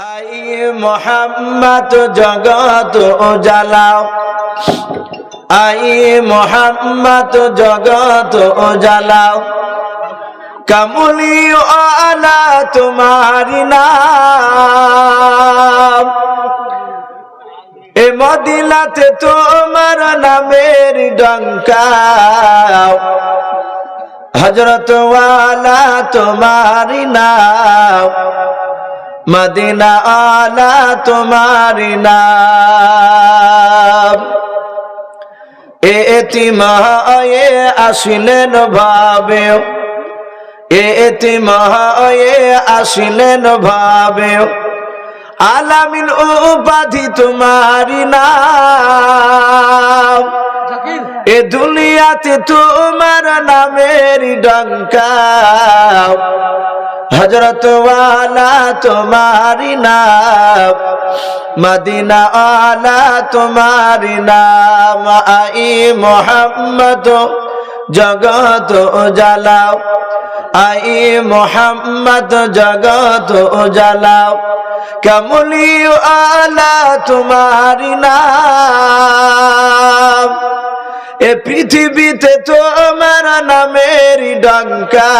I Mohammad জগত উজালাও। I Mohammad জগত উজালাও। কমলি আলা তোমারি নাম। এ মদিনাতে তোমার নামের ডঙ্কা হজরত তোমারি নাম। মদিনা আলা তোমারি নাম। এতিমায়ে আসিলেন ভাবে এতিমায়ে আসিলেন ভাবে আলামিন উপাধি তোমারি নাম। এ দুনিয়াতে তোমার নামের ডঙ্কা। হজরত ওয়ালা তোমারি নাম, মদিনা আলা তোমারি নাম, আই মোহাম্মদ জগত উজালাও, আই মোহাম্মদ জগত উজালাও কমলি আলা তোমারি নাম। এ পৃথিবীতে তোমার নামের ডঙ্কা।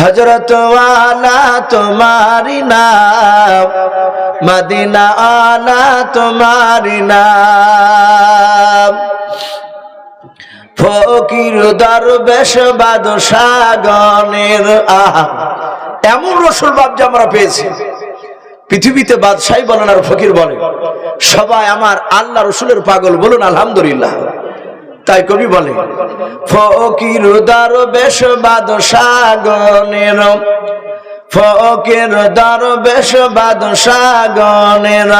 হজরত ওয়ালা তোমারি নাম মদিনা আলা তোমারি নাম। ফকির দরবেশ বাদশাগণের আহা, এমন রসুল বাবজি আমরা পেয়েছি। পৃথিবীতে বাদশাহী বলেন আর ফকির বলে সবাই আমার আল্লাহ রসুলের পাগল, বলুন আলহামদুলিল্লাহ। তাই কবি বলে, ফকির দরবেশ বাদশাগণের, ফকির দরবেশ বাদশাগণের,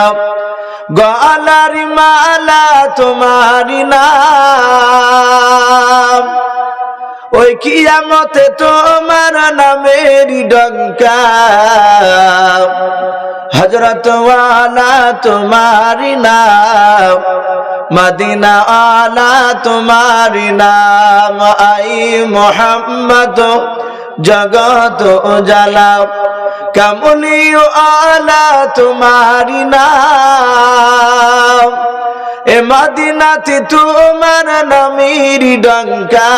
গলার মালা তোমারি নাম। ওই কিয়ামতে তোমার নামের ডঙ্কা। হজরত তোমারি নাম। মদিনা আলা তোমারি নাম, আই মোহাম্মদ জগত উজালাও কমলি আলা তোমারি নাম? এ মদিনাতে তোমার নামের ডঙ্কা।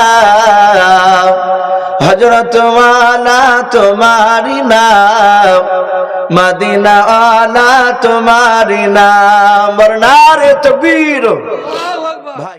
হজরত ওয়ালা তোমারি নাম। মদিনা আলা তোমারি নাম বর্ণারে তকবীর। ভাই